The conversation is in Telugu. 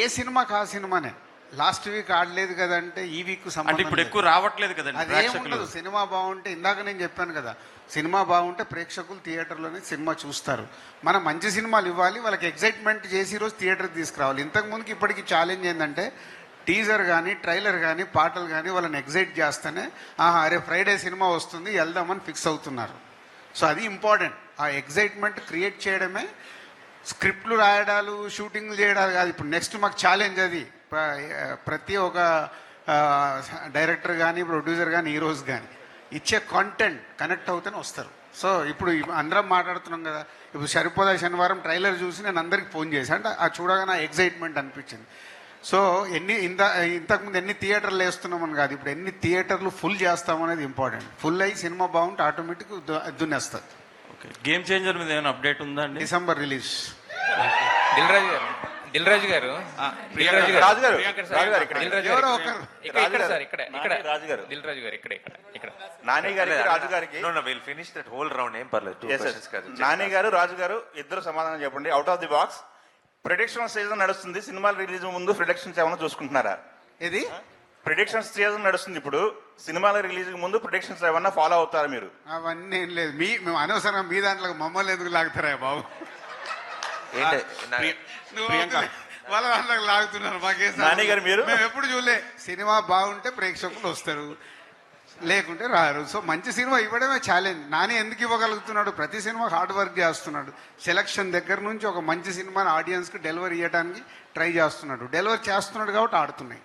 ఏ సినిమాకి ఆ సినిమానే? లాస్ట్ వీక్ ఆడలేదు కదంటే ఈ వీక్ అంటే ఇప్పుడు ఎక్కువ రావట్లేదు కదండి అదేం ప్రేక్షకులు. ఉండదు సినిమా బాగుంటే ఇందాక నేను చెప్పాను కదా సినిమా బాగుంటే ప్రేక్షకులు థియేటర్లోనే సినిమా చూస్తారు. మనం మంచి సినిమాలు ఇవ్వాలి వాళ్ళకి ఎగ్జైట్మెంట్ చేసి ఈరోజు థియేటర్కి తీసుకురావాలి. ఇంతకు ముందుకి ఇప్పటికి ఛాలెంజ్ ఏంటంటే టీజర్ కానీ ట్రైలర్ కానీ పాటలు కానీ వాళ్ళని ఎగ్జైట్ చేస్తేనే ఆహా అరే ఫ్రైడే సినిమా వస్తుంది వెళ్దామని ఫిక్స్ అవుతున్నారు. సో అది ఇంపార్టెంట్ ఆ ఎగ్జైట్మెంట్ క్రియేట్ చేయడమే స్క్రిప్ట్లు రాయడాలు షూటింగ్లు చేయడాలు కాదు. ఇప్పుడు నెక్స్ట్ మాకు ఛాలెంజ్ అది. ప్ర- ప్రతి ఒక్క డైరెక్టర్ కానీ ప్రొడ్యూసర్ కానీ హీరోస్ కానీ ఇచ్చే కాంటెంట్ కనెక్ట్ అవుతూనే వస్తారు. సో ఇప్పుడు అందరం మాట్లాడుతున్నాం కదా. ఇప్పుడు సరిపోదా శనివారం ట్రైలర్ చూసి నేను అందరికి ఫోన్ చేశాను అంటే ఆ చూడగానే ఎగ్జైట్మెంట్ అనిపించింది. సో ఎన్ని ఇంత ఇంతకుముందు ఎన్ని థియేటర్లు వేస్తున్నామని కాదు. ఇప్పుడు ఎన్ని థియేటర్లు ఫుల్ చేస్తామనేది ఇంపార్టెంట్. ఫుల్ అయ్యి సినిమా బాగుంటే ఆటోమేటిక్ దున్నేస్తుంది. ఓకే. గేమ్ చేంజర్ మీద ఏమైనా అప్డేట్ ఉందా అండి? December release. దిల్ రాజు గారు. దిల్ రాజు గారు. దిల్ రాజు గారు. రాజు గారు, రాజు గారు ఇక్కడ. దిల్ రాజు గారు. ఇక్కడ ఇక్కడ రాజు సార్ గారు. ఇక్కడ నాని ఇక్కడ. రాజు గారు. దిల్ రాజు గారు ఇక్కడ ఇక్కడ ఇక్కడ. నాని గారికి రాజు గారికి no no will finish that whole round ఏం పర్లేదు. టూ. క్వశ్చన్స్ కాదు. నాని గారు రాజు గారు ఇద్దరు సమాధానం చెప్పండి. Out of the box production season నడుస్తుంది. సినిమాలు రిలీజ్ ముందు ప్రొడిక్షన్స్ ఏమైనా చూసుకుంటున్నారా? ఇది ప్రొడిక్షన్ సీజన్ నడుస్తుంది ఇప్పుడు. సినిమాల రిలీజ్ ముందు ప్రొడిక్షన్స్ ఏమన్నా ఫాలో అవుతారా మీరు? అవన్నీ ఏం లేదు. మీ మేము అనవసరంగా మీ దాంట్లో మమ్మల్ని ఎందుకు లాగుతారా బాబు? వాళ్ళ లాగుతున్నారు మీరు? మేము ఎప్పుడు చూడలే. సినిమా బాగుంటే ప్రేక్షకులు వస్తారు. లేకుంటే రారు. సో మంచి సినిమా ఇవ్వడమే ఛాలెంజ్ నాని ఎందుకు ఇవ్వగలుగుతున్నాడు? ప్రతి సినిమా హార్డ్ వర్క్ చేస్తున్నాడు. సెలక్షన్ దగ్గర నుంచి ఒక మంచి సినిమాని ఆడియన్స్కి డెలివరీ ఇవ్వడానికి ట్రై చేస్తున్నాడు. డెలివరీ చేస్తున్నాడు కాబట్టి ఆడుతున్నాయి.